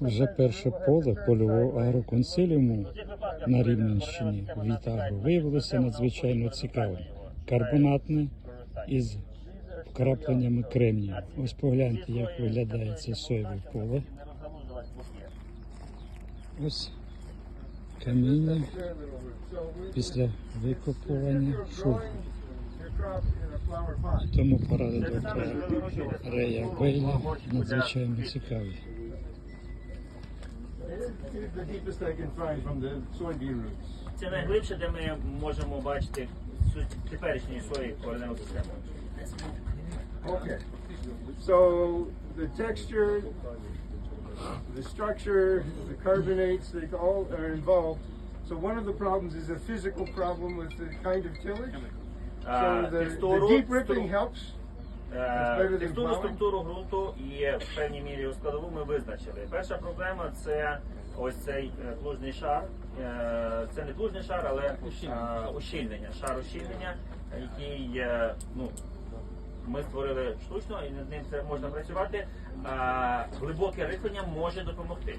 Вже перше поле польового агроконсиліуму на Рівненщині від агро виявилося надзвичайно цікавим. Карбонатне із вкрапленнями кремнію. Ось погляньте, як виглядає це соєве поле. Ось каміння після викопування шурфу. Тому поради доктора Рея Бейля надзвичайно цікаві. The deepest I can find from the soybean roots. Це найглибше, де ми можемо бачити суть теперішньої сої кореневу систему. Okay. So the texture, the structure, the carbonates, they all are involved. So one of the problems is a physical problem with the kind of tillage. So the, the deep ripping helps. е, текстуру, структуру ґрунту і в певній мірі складову ми визначили. Перша проблема це ось цей е, плужний шар. Е, Це не плужний шар, але е, ущільнення. Шар ущільнення, який ну, ми створили штучно і над ним це можна працювати. Глибоке рихлення може допомогти.